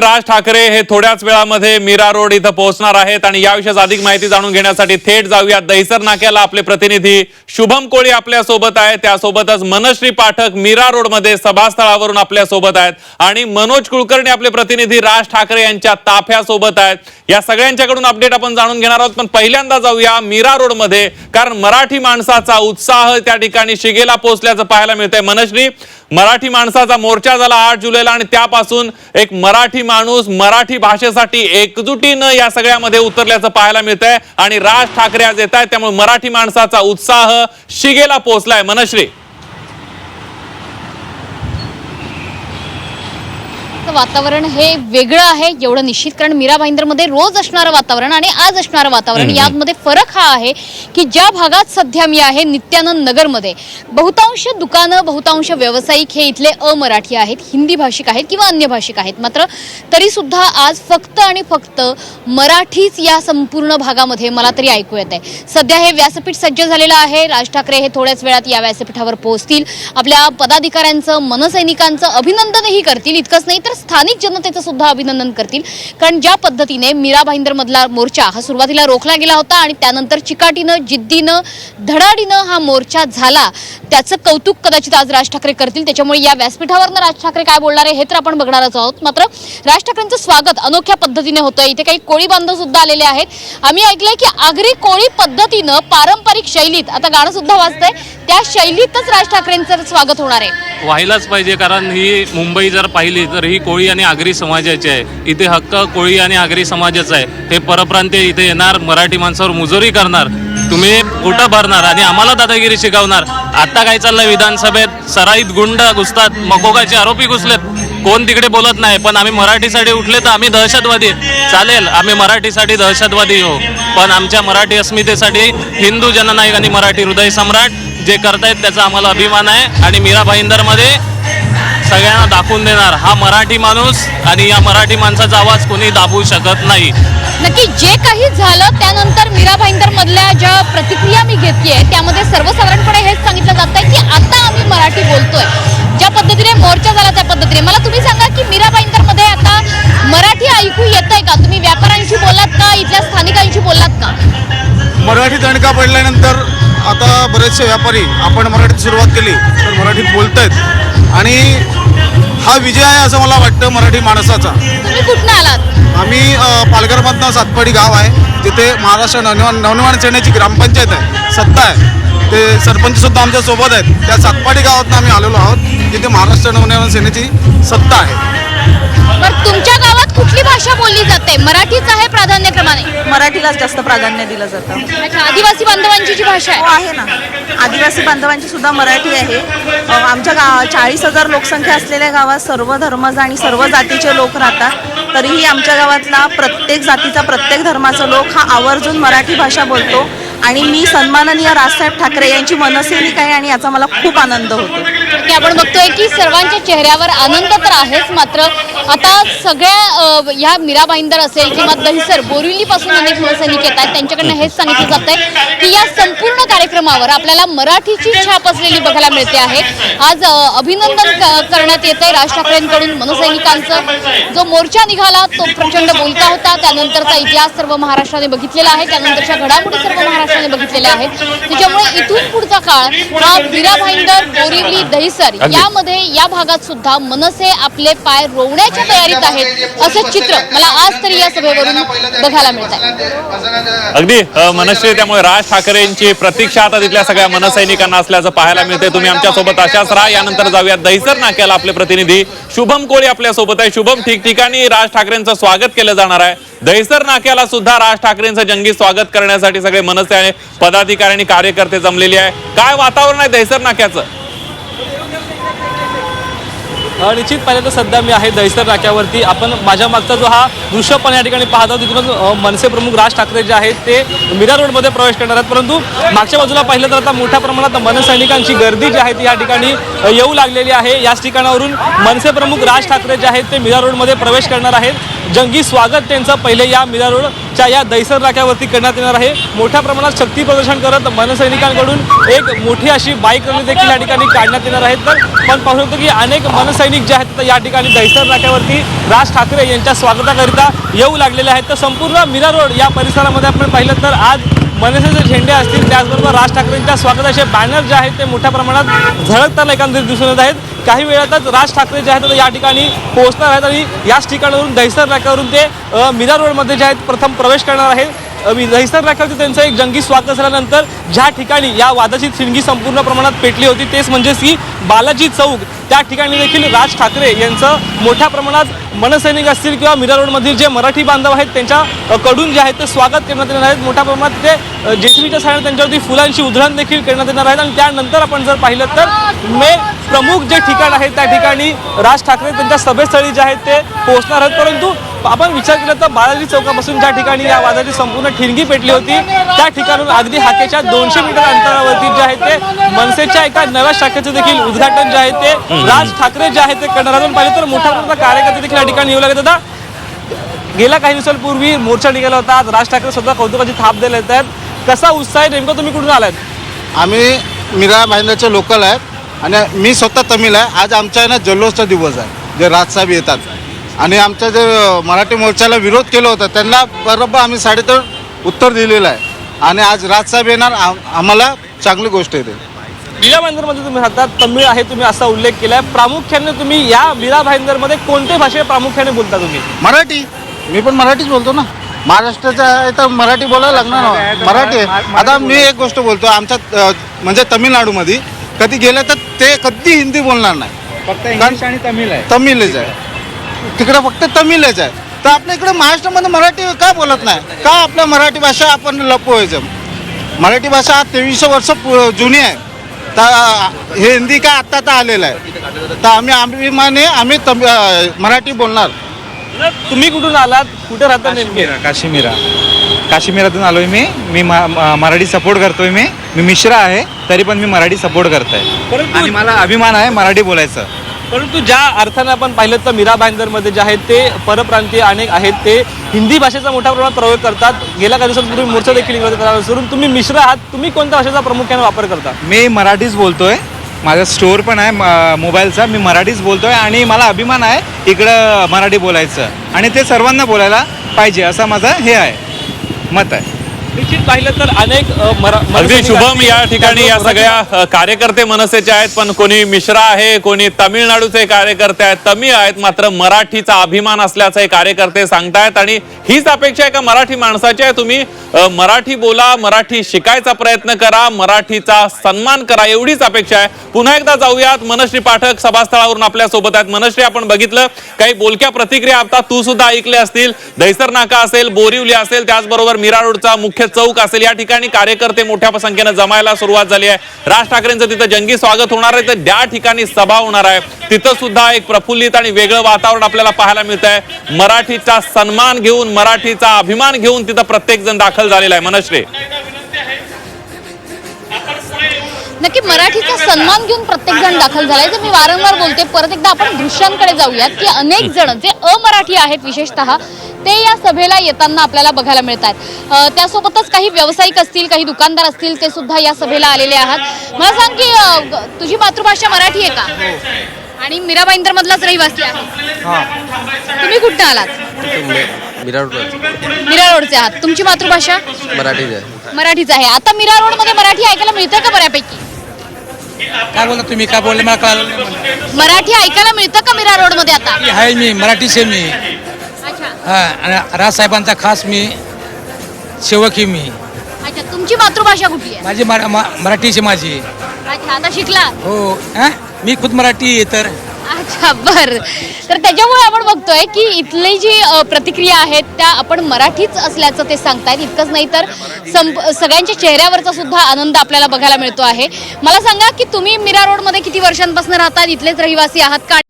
राज ठाकरे हे थोड्याच वेळामध्ये मीरा रोड इथं पोहोचणार आहेत आणि याविषयी अधिक माहिती जाणून घेण्यासाठी थेट जाऊया दहिसर नाक्याला आपले प्रतिनिधी शुभम कोळी आपल्यासोबत आहेत. त्यासोबतच मनश्री पाठक मीरा रोडमध्ये सभास्थळावरून आपल्यासोबत आहेत. आणि मनोज कुलकर्णी आपले प्रतिनिधी राज ठाकरे यांच्या ताफ्यासोबत आहेत. या सगळ्यांच्याकडून अपडेट आपण जाणून घेणार आहोत. पण पहिल्यांदा जाऊया मीरा रोडमध्ये कारण मराठी माणसाचा उत्साह त्या ठिकाणी शिगेला पोहोचल्याचं पाहायला मिळतंय. मनश्री मराठी माणसाचा मोर्चा झाला आठ जुलैला आणि त्यापासून एक मराठी माणूस मराठी भाषेसाठी एकजुटीनं या सगळ्यामध्ये उतरल्याचं पाहायला मिळतंय. आणि राज ठाकरे आज येत आहेत त्यामुळे मराठी माणसाचा उत्साह शिगेला पोहोचलाय. मनश्री. वातावरण हे वेगळं आहे एवढं निश्चित. कारण मीरा भाईंदरमध्ये रोज असणारं वातावरण आणि आज असणारं वातावरण यामध्ये फरक हा आहे की ज्या भागात सध्या मी आहे नित्यानंद नगरमध्ये बहुतांश दुकानं बहुतांश व्यावसायिक हे इथले अमराठी आहेत हिंदी भाषिक आहेत किंवा अन्य भाषिक आहेत. मात्र तरी सुद्धा आज फक्त आणि फक्त मराठीच या संपूर्ण भागामध्ये मला तरी ऐकू येत आहे सध्या हे व्यासपीठ सज्ज झालेलं आहे. राज ठाकरे हे थोड्याच वेळात या व्यासपीठावर पोहोचतील. आपल्या पदाधिकाऱ्यांचं मनसैनिकांचं अभिनंदनही करतील. इतकंच नाही तर स्थानिक जनतेचं सुद्धा अभिनंदन करतील. कारण ज्या पद्धतीने मीरा भाईंदर मधला मोर्चा हा सुरुवातीला रोखला गेला होता आणि त्यानंतर चिकाटीनं जिद्दीनं धडाडीनं हा मोर्चा झाला. त्याचं कौतुक कदाचित आज राज ठाकरे करतील. त्याच्यामुळे या व्यासपीठावरनं राज ठाकरे काय बोलणार आहे हे तर आपण बघणारच आहोत. मात्र राज ठाकरेंचं स्वागत अनोख्या पद्धतीने होतं इथे काही कोळी बांधव सुद्धा आलेले आहेत. आम्ही ऐकलंय की आगरी कोळी पद्धतीनं पारंपरिक शैलीत आता गाणं सुद्धा वाजतंय त्या शैलीतच राज ठाकरेंचं स्वागत होणार आहे. व्हायलाच पाहिजे कारण ही मुंबई जर पाहिली तर ही कोळी आणि आगरी समाजाची आहे. इथे हक्क कोळी आणि आगरी समाजाचा आहे. हे परप्रांतीय इथे येणार मराठी माणसावर मुजोरी करणार. तुम्ही कुठं भरणार आणि आम्हाला दादागिरी शिकवणार. आता काय चाललंय विधानसभेत? सराईत गुंड घुसतात मकोगाचे आरोपी घुसलेत. कोण तिकडे बोलत नाही पण आम्ही मराठीसाठी उठले तर आम्ही दहशतवादी चालेल आम्ही मराठीसाठी दहशतवादी हो. पण आमच्या मराठी अस्मितेसाठी हिंदू जननायक आणि मराठी हृदय सम्राट जे करतायत त्याचा आम्हाला अभिमान आहे. आणि मीरा भाईंदरमध्ये सगळ्यांना दाखवून देणार. हा मराठी माणूस आणि या मराठी माणसाचा आवाज कोणी दाबू शकत नाही. नक्की जे काही झालं त्यानंतर मीरा भाईंदर मधल्या ज्या प्रतिक्रिया मी घेतलीये त्यामध्ये सर्वसाधारणपणे हेच सांगितलं जात आहे की आता आम्ही मराठी बोलतोय. ज्या पद्धतीने मोर्चा झाला त्या पद्धतीने. मला तुम्ही सांगा की मीरा भाईंदरमध्ये आता मराठी ऐकू येतंय का? तुम्ही व्यापाऱ्यांशी बोललात का? इथल्या स्थानिकांशी बोललात का? मराठी दणका पडल्यानंतर आता बरेचसे व्यापारी आपण मराठीत सुरुवात केली तर मराठीत बोलतायत. आणि हा विजय आहे असं मला वाटतं मराठी माणसाचा. तुम्ही कुठनं आलात? आम्ही अ, पालघरमधनं सातपाडी गाव आहे. तिथे महाराष्ट्र नवनिर्माण नवनिर्माण सेनेची ग्रामपंचायत आहे. सत्ता आहे. ते सरपंच सुद्धा आमच्यासोबत आहेत. त्या सातपाडी गावातनं आम्ही आलेलो आहोत. जिथे महाराष्ट्र नवनिर्माण सेनेची सत्ता आहे. बरं तुमच्या गावात कुठली भाषा बोलली जाते. मराठीच आहे प्राधान्यक्रमाने. मराठीलाच जास्त प्राधान्य दिलं जातं. अच्छा आदिवासी बांधवांची जी भाषा हो आहे आहे ना. आदिवासी बांधवांची सुद्धा मराठी आहे. अ, आमच्या गा चाळीस हजार लोकसंख्या असलेल्या गावात सर्व धर्मज आणि सर्व जातीचे लोक राहतात. तरीही आमच्या गावातला प्रत्येक जातीचा प्रत्येक धर्माचा लोक हा आवर्जून मराठी भाषा बोलतो. आणि मी सन्माननीय राजसाहेब ठाकरे यांची मनसैनिक आहे आणि याचा मला खूप आनंद होतो. की आपण बघतोय की सर्वांच्या चेहऱ्यावर आनंद तर आहेच मात्र आता सगळ्या ह्या मीरा भाईंदर असेल किंवा दहिसर बोरिवलीपासून अनेक मनसैनिक येत आहेत त्यांच्याकडनं हेच सांगितलं जात आहे की या संपूर्ण कार्यक्रमावर आपल्याला मराठीची छाप असलेली बघायला मिळते आहे. आज अभिनंदन करण्यात येत आहे राज ठाकरेंकडून मनसैनिकांचं. जो मोर्चा निघाला तो प्रचंड बोलता होता. त्यानंतरचा इतिहास सर्व महाराष्ट्राने बघितलेला आहे. त्यानंतरच्या घडामोडी सर्व महाराष्ट्राने बघितलेल्या आहेत. त्याच्यामुळे इथून पुढचं काळ हा भाईंदर बोरिवली दहिसर. यामध्ये या भागात सुद्धा मनसे आपले पाय रोवण्याच्या तयारीत आहेत. असं चित्र मला आज तरी या सभेवरून बघायला मिळत आहे अगदी मनश्री त्यामुळे राज ठाकरेंची प्रतीक्षा आता तिथल्या सगळ्या मनसैनिकांना असल्याचं पाहायला मिळते तुम्ही आमच्यासोबत अशाच राहा. यानंतर जाऊया दहिसर नाक्याला आपले प्रतिनिधी. शुभम कोळी आपल्यासोबत आहे. शुभम ठिकठिकाणी राज ठाकरेंचं स्वागत केलं जाणार आहे. दहिसर नाक्याला सुद्धा राज ठाकरेंचं जंगी स्वागत करण्यासाठी सगळे मनसे आणि पदाधिकारी आणि कार्यकर्ते जमलेले आहे काय वातावरण आहे दहिसर नाक्याचं? निश्चित पाहिलं तर सध्या मी आहे दहिसर नाक्यावरती. आपण माझ्या मागचा जो हा दृश्य पण या ठिकाणी पाहतो तिथून मनसे प्रमुख राज ठाकरे जे आहेत ते मीरा रोडमध्ये प्रवेश करणार आहेत. परंतु मागच्या बाजूला पाहिलं तर आता मोठ्या प्रमाणात मनसैनिकांची गर्दी जी आहे ती या ठिकाणी येऊ लागलेली आहे. याच ठिकाणावरून मनसे प्रमुख राज ठाकरे जे आहेत ते मीरा रोडमध्ये प्रवेश करणार आहेत. जंगी स्वागत त्यांचं पहिले या मीरा रोडच्या या दैसर नाक्यावरती करण्यात येणार आहे. मोठ्या प्रमाणात शक्ती प्रदर्शन करत मनसैनिकांकडून एक मोठी अशी बाईक रॅली देखील या ठिकाणी काढण्यात येणार आहे. तर पण पाहू शकतो की अनेक मनसैनिक जे आहेत या ठिकाणी दैसर नाक्यावरती राज ठाकरे यांच्या स्वागताकरिता येऊ लागलेले आहेत. तर संपूर्ण मीरा रोड या परिसरामध्ये आपण पाहिलं तर आज मनसेचे झेंडे असतील. त्याचबरोबर राज ठाकरेंच्या स्वागताचे बॅनर जे आहेत ते मोठ्या प्रमाणात झळकताना एकंदरीत दिसून येत आहेत. काही वेळातच राज ठाकरे जे आहेत ते या ठिकाणी पोहोचणार आहेत आणि याच ठिकाणावरून दहिसर नाक्यावरून ते मिनार मीरा रोडमध्ये जे आहेत प्रथम प्रवेश करणार आहेत. अ, मी- नाक्यावरती त्यांचं एक जंगी स्वागत झाल्यानंतर ज्या ठिकाणी या वादाची थिणगी संपूर्ण प्रमाणात पेटली होती तेच म्हणजे की बालाजी चौक. त्या ठिकाणी देखील राज ठाकरे यांचं मोठ्या प्रमाणात मनसैनिक असतील किंवा मीरा रोडमधील जे मराठी बांधव आहेत त्यांच्या कडून जे आहेत ते स्वागत करण्यात येणार आहेत. मोठ्या प्रमाणात ते जेसीबीच्या सहाय्याने त्यांच्यावरती फुलांची उधळण देखील करण्यात येणार आहेत. आणि त्यानंतर आपण जर पाहिलं तर मे प्रमुख जे ठिकाण आहे त्या ठिकाणी राज ठाकरे त्यांच्या सभेस्थळी जे आहेत ते पोहोचणार आहेत. परंतु आपण विचार केला तर बालाजी चौकापासून ज्या ठिकाणी या वादाची संपूर्ण ठिणगी पेटली होती त्या ठिकाणून अगदी हाकेच्या दोनशे मीटर अंतरावरती जे आहे ते मनसेच्या एका नव्या शाखेचं देखील उद्घाटन जे आहे ते राज ठाकरे जे आहे ते करणार आहेत. आपण पाहिलं तर मोठ्या प्रमाणात कार्यकर्ते देखील या ठिकाणी येऊ लागत आता गेल्या काही दिवसांपूर्वी मोर्चा निघाला होता आज राज ठाकरे सुद्धा कौतुकाची थाप द्यायला येत आहेत. कसा उत्साह आहे नेमकं तुम्ही कुठून आलात? आम्ही मीरा भाईंदरचे लोकल आहेत आणि मी स्वतः तमिळ आहे. आज आमच्या आहे ना जल्लोषचा दिवस आहे जे राजसाहेब येतात. आणि आमच्या जे मराठी मोर्चाला विरोध केला होता त्यांना बरोबर आम्ही साडेतीन उत्तर दिलेलं आहे. आणि आज राजसाहेब येणार आम- आम्हाला चांगली गोष्ट आहे ते. मीरा भाईंदरमध्ये तुम्ही राहतात तमिळ आहे तुम्ही असा उल्लेख केलाय. प्रामुख्याने तुम्ही या मीरा भाईंदरमध्ये कोणत्या भाषेत प्रामुख्याने बोलता तुम्ही? मराठी. मी पण मराठीच बोलतो ना. महाराष्ट्राचं आहे तर मराठी बोलायला लागणार ना. मराठी आहे. आता मी एक गोष्ट बोलतो आमच्या अ, म्हणजे तमिळनाडूमध्ये. कधी गेलं तर ते कधी हिंदी बोलणार नाही. फक्त इंग्लिश आणि तमिळ आहे. तमिळच आहे. तिकडे फक्त तमिळच आहे. तर आपल्या इकडे महाराष्ट्रामध्ये मराठी का बोलत नाही? का आपल्या मराठी भाषा आपण लपवायचं मराठी भाषा आज तेवीसशे वर्ष पु- जुनी आहे. तर हे हिंदी काय आत्ता आता आलेलं आहे. तर आम्ही अभिमाने आम्ही तमि मराठी बोलणार. तुम्ही कुठून आलात? कुठे राहता नेमके? काश्मीरा काश्मीरा. काश्मीरातून आलोय मी. मी मा- मा- मराठी सपोर्ट करतोय मी. मी मिश्रा आहे तरी पण मी मराठी सपोर्ट करतोय. परंतु आणि मला अभिमान आहे मराठी बोलायचं. परंतु ज्या अर्थाने आपण पाहिलं तर मीरा भाईंदरमध्ये जे आहेत ते परप्रांतीय अनेक आहेत. ते हिंदी भाषेचा मोठ्या प्रमाणात प्रयोग करतात. गेल्या काही दिवसांपूर्वी मोर्चा देखील निघाला तुम्ही मिश्र आहात. तुम्ही कोणत्या भाषेचा प्रामुख्याने वापर करता? मी मराठीच बोलतोय. माझा स्टोअर पण आहे म- मोबाईलचा. मी मराठीच बोलतोय आणि मला अभिमान आहे इकडं मराठी बोलायचं. आणि ते सर्वांना बोलायला पाहिजे असं माझा हे आहे मत आहे. निश्चित पाहिलं तर अनेक अगदी शुभम या ठिकाणी या सगळ्या कार्यकर्ते मनसेचे आहेत पण कोणी मिश्रा आहे कोणी तामिळनाडूचे कार्यकर्ते आहेत तमिळ आहेत मात्र मराठीचा अभिमान असल्याचे कार्यकर्ते सांगतायत आणि हीच अपेक्षा आहे का मराठी माणसाची आहे. तुम्ही मराठी बोला मराठी शिकायचा प्रयत्न करा मराठीचा सन्मान करा एवढीच अपेक्षा आहे. पुन्हा एकदा जाऊयात मनश्री पाठक सभास्थळावरून आपल्यासोबत आहेत. मनश्री आपण बघितलं काही बोलक्या प्रतिक्रिया आता तू सुद्धा ऐकले असतील. दहिसर नाका असेल बोरिवली असेल त्याचबरोबर मीरा रोडचा मुख्य चौक असेल. या ठिकाणी कार्यकर्ते मोठ्या संख्येनं जमायला सुरुवात झाली आहे. राज ठाकरेंचं तिथं जंगी स्वागत होणार आहे. तर त्या ठिकाणी सभा होणार आहे. तिथं सुद्धा एक प्रफुल्लित आणि वेगळं वातावरण आपल्याला पाहायला मिळत आहे मराठीचा सन्मान घेऊन मराठीचा अभिमान घेऊन तिथं प्रत्येक जण दाखल झालेला आहे. मनश्री. नक्की मराठीचा सन्मान घेऊन प्रत्येक जण दाखल झालाय. तर मी वारंवार बोलते परत एकदा आपण दृश्यांकडे जाऊयात की अनेक जण जे अमराठी आहेत विशेषतः ते या सभेला येताना आपल्याला बघायला मिळत आहेत त्यासोबतच काही व्यावसायिक असतील काही दुकानदार असतील ते सुद्धा या सभेला आलेले आहात. मला सांग की तुझी मातृभाषा मराठी आहे का? आणि मीरा भाईंदर मधलाच रहिवासी आहे. तुम्ही कुठं आलात? मीरा रोड मीरा रोडचे आहात. तुमची मातृभाषा? मराठीच आहे. मराठीच आहे. आता मीरा रोडमध्ये मराठी ऐकायला मिळतं का बऱ्यापैकी? काय बोलता तुम्ही? काय बोलले? मला कळालं. मराठी ऐकायला मिळतं का मीरा रोडमध्ये आता? मी आहे मी मराठीचे मी. अच्छा हा आणि राजसाहेबांचा खास मी सेवक मी. अच्छा तुमची मातृभाषा कुठली आहे? माझी मरा- मा- मराठीची माझी. अच्छा आता शिकला? हो हा? मी खुद मराठी आहे तर. अच्छा बर. तर त्याच्यामुळे आपण बघतोय की इथली जी अ, प्रतिक्रिया आहेत त्या आपण मराठीच असल्याचं ते सांगतायत. इतकंच नाही तर संप सगळ्यांच्या चेहऱ्यावरचा सुद्धा आनंद आपल्याला बघायला मिळतो आहे. मला सांगा की तुम्ही मीरा रोडमध्ये किती वर्षांपासून राहतात? इथलेच रहिवासी आहात का?